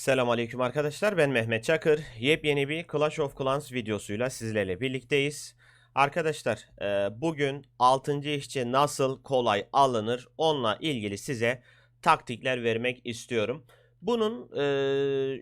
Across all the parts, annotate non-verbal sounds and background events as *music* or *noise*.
Selamünaleyküm arkadaşlar. Ben Mehmet Çakır. Yepyeni bir Clash of Clans videosuyla sizlerle birlikteyiz. Arkadaşlar, e, bugün 6. işçi nasıl kolay alınır onunla ilgili size taktikler vermek istiyorum. Bunun e,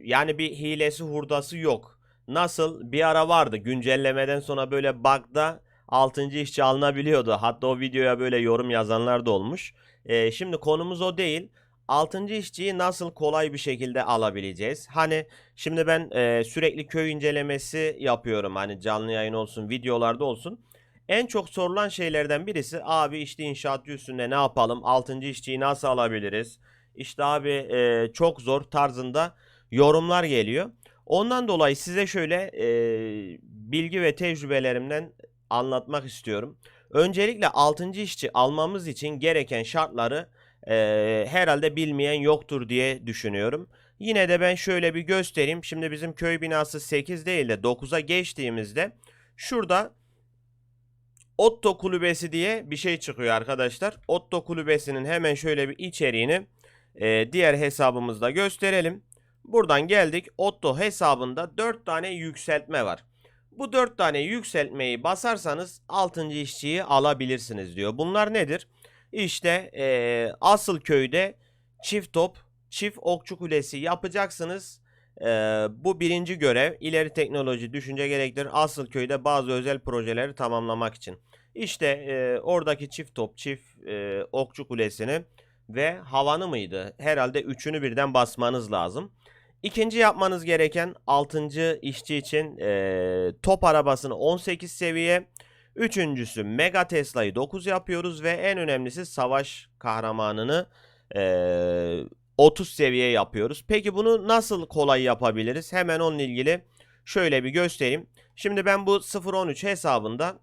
yani bir hilesi hurdası yok. Nasıl bir ara vardı güncellemeden sonra böyle bug'da 6. işçi alınabiliyordu. Hatta o videoya böyle yorum yazanlar da olmuş. E, şimdi konumuz o değil. 6. işçiyi nasıl kolay bir şekilde alabileceğiz? Hani şimdi ben e, sürekli köy incelemesi yapıyorum. Hani canlı yayın olsun, videolarda olsun. En çok sorulan şeylerden birisi abi işte inşaat üstünde ne yapalım? 6. işçiyi nasıl alabiliriz? İşte abi e, çok zor tarzında yorumlar geliyor. Ondan dolayı size şöyle e, bilgi ve tecrübelerimden anlatmak istiyorum. Öncelikle 6. işçi almamız için gereken şartları Eee, herhalde bilmeyen yoktur diye düşünüyorum. Yine de ben şöyle bir göstereyim. Şimdi bizim köy binası 8 değil de 9'a geçtiğimizde şurada Otto Kulübesi diye bir şey çıkıyor arkadaşlar. Otto Kulübesi'nin hemen şöyle bir içeriğini eee, diğer hesabımızda gösterelim. Buradan geldik. Otto hesabında 4 tane yükseltme var. Bu 4 tane yükseltmeyi basarsanız 6. işçiyi alabilirsiniz diyor. Bunlar nedir? İşte eee, asıl köyde çift top, çift okçu kulesi yapacaksınız. Eee, bu birinci görev. İleri teknoloji düşünce gerektirir. Asıl köyde bazı özel projeleri tamamlamak için. İşte eee, oradaki çift top, çift eee, okçu kulesini ve havanı mıydı? Herhalde üçünü birden basmanız lazım. İkinci yapmanız gereken 6. işçi için eee, top arabasını 18 seviye, Üçüncüsü Mega Tesla'yı 9 yapıyoruz ve en önemlisi savaş kahramanını eee, 30 seviye yapıyoruz. Peki bunu nasıl kolay yapabiliriz? Hemen onunla ilgili şöyle bir göstereyim. Şimdi ben bu 013 hesabında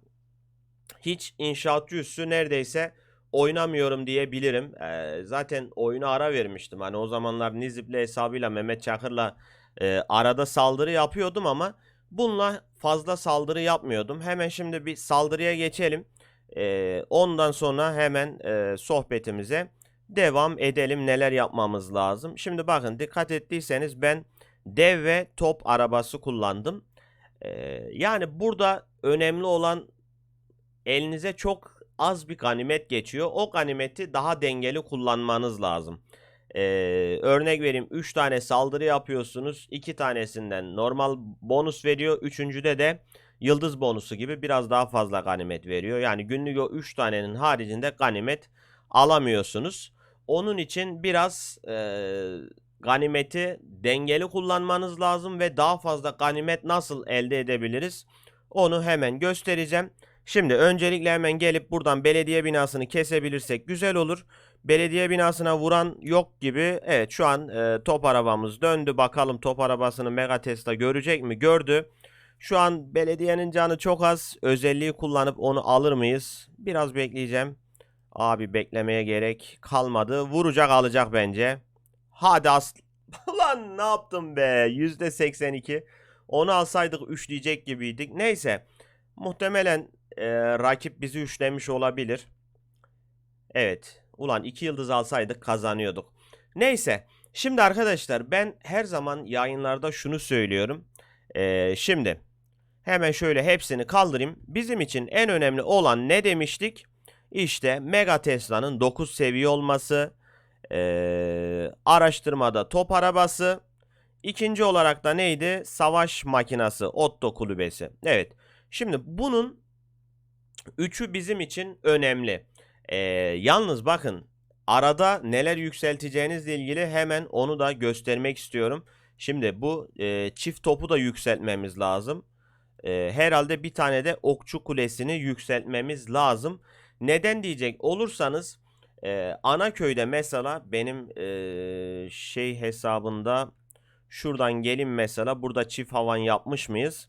hiç inşaatçı üssü neredeyse oynamıyorum diyebilirim. Eee, zaten oyuna ara vermiştim. Hani o zamanlar Nizip'le hesabıyla Mehmet Çakır'la eee, arada saldırı yapıyordum ama Bununla fazla saldırı yapmıyordum. Hemen şimdi bir saldırıya geçelim. Ee, ondan sonra hemen e, sohbetimize devam edelim. Neler yapmamız lazım. Şimdi bakın dikkat ettiyseniz ben dev ve top arabası kullandım. Ee, yani burada önemli olan elinize çok az bir ganimet geçiyor. O ganimeti daha dengeli kullanmanız lazım. Ee, örnek vereyim 3 tane saldırı yapıyorsunuz. 2 tanesinden normal bonus veriyor. Üçüncüde de yıldız bonusu gibi biraz daha fazla ganimet veriyor. Yani günlük o 3 tanenin haricinde ganimet alamıyorsunuz. Onun için biraz e, ganimeti dengeli kullanmanız lazım ve daha fazla ganimet nasıl elde edebiliriz? Onu hemen göstereceğim. Şimdi öncelikle hemen gelip buradan belediye binasını kesebilirsek güzel olur. Belediye binasına vuran yok gibi. Evet şu an e, top arabamız döndü. Bakalım top arabasını Mega Tesla görecek mi? Gördü. Şu an belediyenin canı çok az. Özelliği kullanıp onu alır mıyız? Biraz bekleyeceğim. Abi beklemeye gerek kalmadı. Vuracak alacak bence. Hadi as... *laughs* Lan ne yaptım be? %82. Onu alsaydık üçleyecek gibiydik. Neyse. Muhtemelen e, rakip bizi üçlemiş olabilir. Evet. Ulan iki yıldız alsaydık kazanıyorduk. Neyse. Şimdi arkadaşlar ben her zaman yayınlarda şunu söylüyorum. Ee, şimdi hemen şöyle hepsini kaldırayım. Bizim için en önemli olan ne demiştik? İşte Mega Tesla'nın 9 seviye olması. ee, araştırmada top arabası. İkinci olarak da neydi? Savaş makinası, Otto kulübesi. Evet. Şimdi bunun üçü bizim için önemli. Ee, yalnız bakın arada neler yükselteceğinizle ilgili hemen onu da göstermek istiyorum. Şimdi bu e, çift topu da yükseltmemiz lazım. E, herhalde bir tane de okçu kulesini yükseltmemiz lazım. Neden diyecek olursanız e, ana köyde mesela benim e, şey hesabında şuradan gelin mesela burada çift havan yapmış mıyız?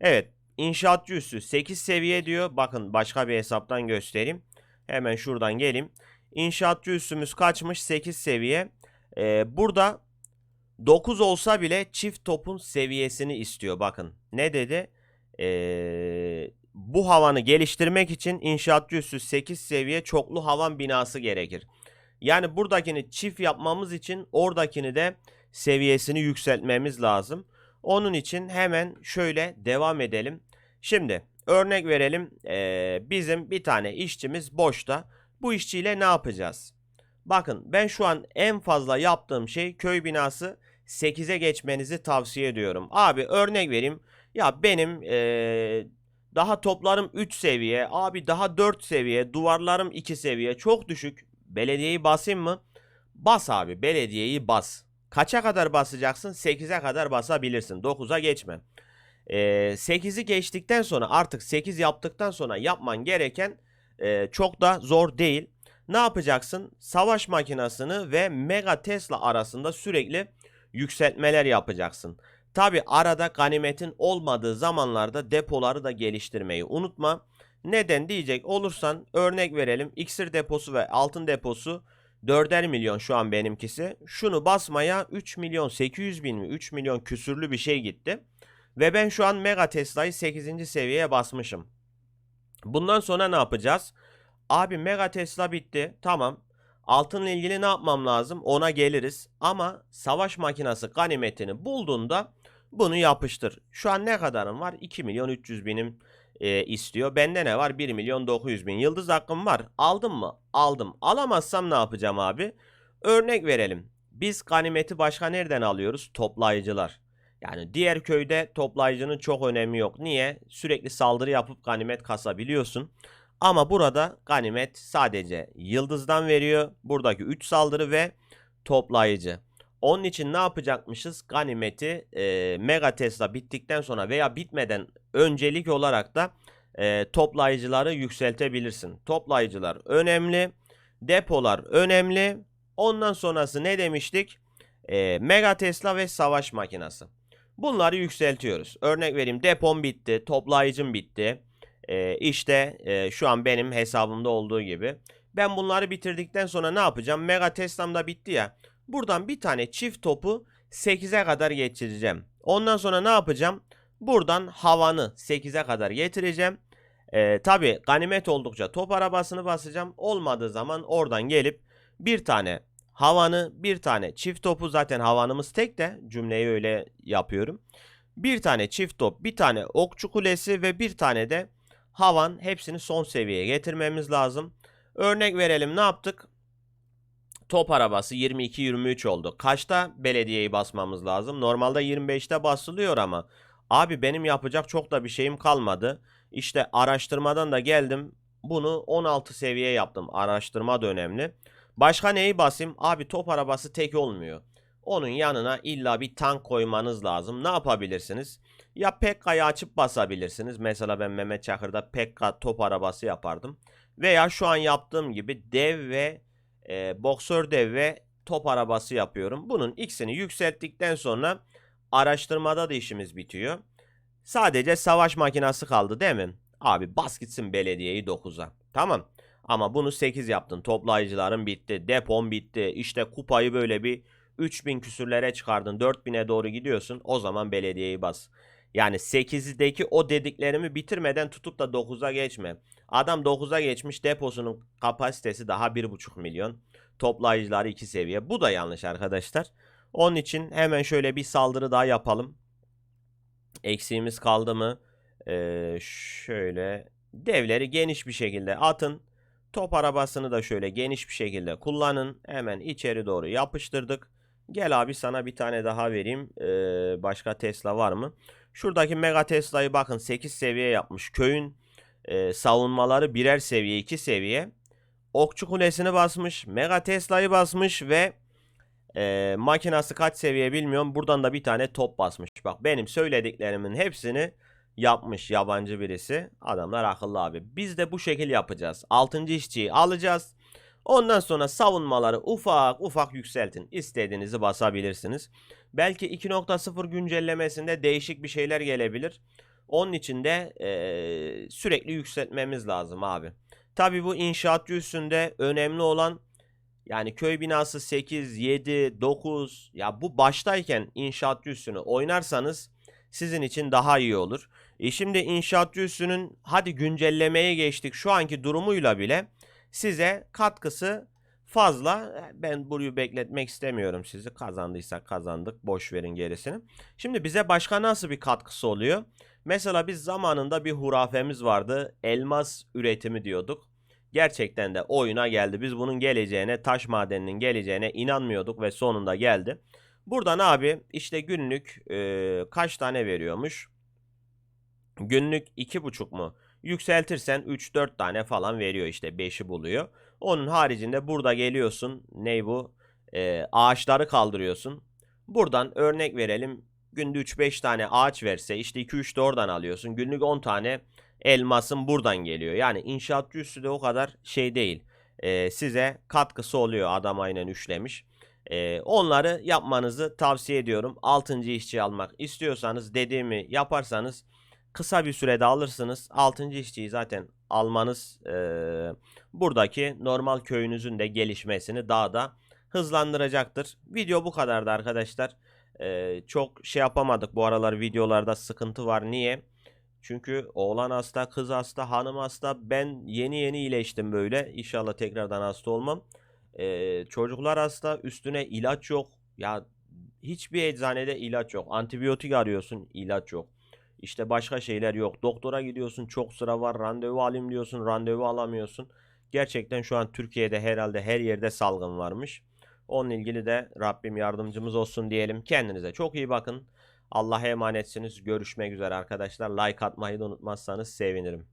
Evet inşaatçı üssü 8 seviye diyor. Bakın başka bir hesaptan göstereyim. Hemen şuradan geleyim. İnşaatçı üssümüz kaçmış? 8 seviye. Ee, burada 9 olsa bile çift topun seviyesini istiyor. Bakın ne dedi? Ee, bu havanı geliştirmek için inşaatçı üssü 8 seviye çoklu havan binası gerekir. Yani buradakini çift yapmamız için oradakini de seviyesini yükseltmemiz lazım. Onun için hemen şöyle devam edelim. Şimdi örnek verelim. Ee, bizim bir tane işçimiz boşta. Bu işçiyle ne yapacağız? Bakın ben şu an en fazla yaptığım şey köy binası 8'e geçmenizi tavsiye ediyorum. Abi örnek vereyim. Ya benim ee, daha toplarım 3 seviye. Abi daha 4 seviye. Duvarlarım 2 seviye. Çok düşük. Belediyeyi basayım mı? Bas abi belediyeyi bas. Kaça kadar basacaksın? 8'e kadar basabilirsin. 9'a geçme. Ee, 8'i geçtikten sonra artık 8 yaptıktan sonra yapman gereken e, çok da zor değil. Ne yapacaksın? Savaş makinesini ve Mega Tesla arasında sürekli yükseltmeler yapacaksın. Tabi arada ganimetin olmadığı zamanlarda depoları da geliştirmeyi unutma. Neden diyecek olursan örnek verelim. İksir deposu ve altın deposu 4'er milyon şu an benimkisi. Şunu basmaya 3 milyon 800 bin mi 3 milyon küsürlü bir şey gitti. Ve ben şu an Mega Tesla'yı 8. seviyeye basmışım. Bundan sonra ne yapacağız? Abi Mega Tesla bitti. Tamam. Altınla ilgili ne yapmam lazım? Ona geliriz. Ama savaş makinesi ganimetini bulduğunda bunu yapıştır. Şu an ne kadarım var? 2 milyon 300 binim e, istiyor. Bende ne var? 1 milyon 900 bin. Yıldız hakkım var. Aldım mı? Aldım. Alamazsam ne yapacağım abi? Örnek verelim. Biz ganimeti başka nereden alıyoruz? Toplayıcılar. Yani diğer köyde toplayıcının çok önemi yok. Niye? Sürekli saldırı yapıp ganimet kasabiliyorsun. Ama burada ganimet sadece yıldızdan veriyor. Buradaki 3 saldırı ve toplayıcı. Onun için ne yapacakmışız? Ganimeti e, Mega Tesla bittikten sonra veya bitmeden öncelik olarak da e, toplayıcıları yükseltebilirsin. Toplayıcılar önemli. Depolar önemli. Ondan sonrası ne demiştik? E, Mega Tesla ve savaş makinesi. Bunları yükseltiyoruz. Örnek vereyim depom bitti. Toplayıcım bitti. E, işte e, şu an benim hesabımda olduğu gibi. Ben bunları bitirdikten sonra ne yapacağım? Mega Tesla'm da bitti ya. Buradan bir tane çift topu 8'e kadar geçireceğim. Ondan sonra ne yapacağım? Buradan havanı 8'e kadar getireceğim. Ee, Tabi ganimet oldukça top arabasını basacağım. Olmadığı zaman oradan gelip bir tane havanı bir tane çift topu zaten havanımız tek de cümleyi öyle yapıyorum. Bir tane çift top bir tane okçu kulesi ve bir tane de havan hepsini son seviyeye getirmemiz lazım. Örnek verelim ne yaptık? top arabası 22-23 oldu. Kaçta belediyeyi basmamız lazım? Normalde 25'te basılıyor ama abi benim yapacak çok da bir şeyim kalmadı. İşte araştırmadan da geldim. Bunu 16 seviye yaptım. Araştırma da önemli. Başka neyi basayım? Abi top arabası tek olmuyor. Onun yanına illa bir tank koymanız lazım. Ne yapabilirsiniz? Ya Pekka'yı açıp basabilirsiniz. Mesela ben Mehmet Çakır'da Pekka top arabası yapardım. Veya şu an yaptığım gibi dev ve e, boksör dev ve top arabası yapıyorum. Bunun ikisini yükselttikten sonra araştırmada da işimiz bitiyor. Sadece savaş makinası kaldı değil mi? Abi bas gitsin belediyeyi 9'a. Tamam. Ama bunu 8 yaptın. Toplayıcıların bitti. Depon bitti. İşte kupayı böyle bir 3000 küsürlere çıkardın. 4000'e doğru gidiyorsun. O zaman belediyeyi bas. Yani 8'deki o dediklerimi bitirmeden tutup da 9'a geçme. Adam 9'a geçmiş deposunun kapasitesi daha 1,5 milyon. Toplayıcıları 2 seviye. Bu da yanlış arkadaşlar. Onun için hemen şöyle bir saldırı daha yapalım. Eksiğimiz kaldı mı? Ee, şöyle devleri geniş bir şekilde atın. Top arabasını da şöyle geniş bir şekilde kullanın. Hemen içeri doğru yapıştırdık. Gel abi sana bir tane daha vereyim. Ee, başka Tesla var mı? Şuradaki Mega Tesla'yı bakın 8 seviye yapmış. Köyün e, savunmaları birer seviye 2 seviye. Okçu kulesini basmış. Mega Tesla'yı basmış ve e, makinası kaç seviye bilmiyorum. Buradan da bir tane top basmış. Bak benim söylediklerimin hepsini yapmış yabancı birisi. Adamlar akıllı abi. Biz de bu şekil yapacağız. 6. işçiyi alacağız. Ondan sonra savunmaları ufak ufak yükseltin. İstediğinizi basabilirsiniz. Belki 2.0 güncellemesinde değişik bir şeyler gelebilir. Onun için de e, sürekli yükseltmemiz lazım abi. Tabi bu inşaat üstünde önemli olan yani köy binası 8, 7, 9 ya bu baştayken inşaat üstünü oynarsanız sizin için daha iyi olur. E şimdi inşaat üstünün hadi güncellemeye geçtik şu anki durumuyla bile size katkısı fazla. Ben burayı bekletmek istemiyorum sizi. Kazandıysak kazandık. Boş verin gerisini. Şimdi bize başka nasıl bir katkısı oluyor? Mesela biz zamanında bir hurafemiz vardı. Elmas üretimi diyorduk. Gerçekten de oyuna geldi. Biz bunun geleceğine, taş madeninin geleceğine inanmıyorduk ve sonunda geldi. Buradan abi işte günlük e, kaç tane veriyormuş? Günlük iki buçuk mu? Yükseltirsen 3-4 tane falan veriyor işte 5'i buluyor. Onun haricinde burada geliyorsun. Ney bu? Ee, ağaçları kaldırıyorsun. Buradan örnek verelim. Günde 3-5 tane ağaç verse işte 2-3 de oradan alıyorsun. Günlük 10 tane elmasın buradan geliyor. Yani inşaatçı üstü de o kadar şey değil. Ee, size katkısı oluyor adam aynen üçlemiş. Ee, onları yapmanızı tavsiye ediyorum. 6. işçi almak istiyorsanız dediğimi yaparsanız kısa bir sürede alırsınız. 6. işçiyi zaten almanız eee, buradaki normal köyünüzün de gelişmesini daha da hızlandıracaktır. Video bu kadardı arkadaşlar. Eee, çok şey yapamadık bu aralar videolarda sıkıntı var. Niye? Çünkü oğlan hasta, kız hasta, hanım hasta. Ben yeni yeni iyileştim böyle. İnşallah tekrardan hasta olmam. Eee, çocuklar hasta, üstüne ilaç yok. Ya hiçbir eczanede ilaç yok. Antibiyotik arıyorsun, ilaç yok. İşte başka şeyler yok. Doktora gidiyorsun çok sıra var. Randevu alayım diyorsun. Randevu alamıyorsun. Gerçekten şu an Türkiye'de herhalde her yerde salgın varmış. Onunla ilgili de Rabbim yardımcımız olsun diyelim. Kendinize çok iyi bakın. Allah'a emanetsiniz. Görüşmek üzere arkadaşlar. Like atmayı da unutmazsanız sevinirim.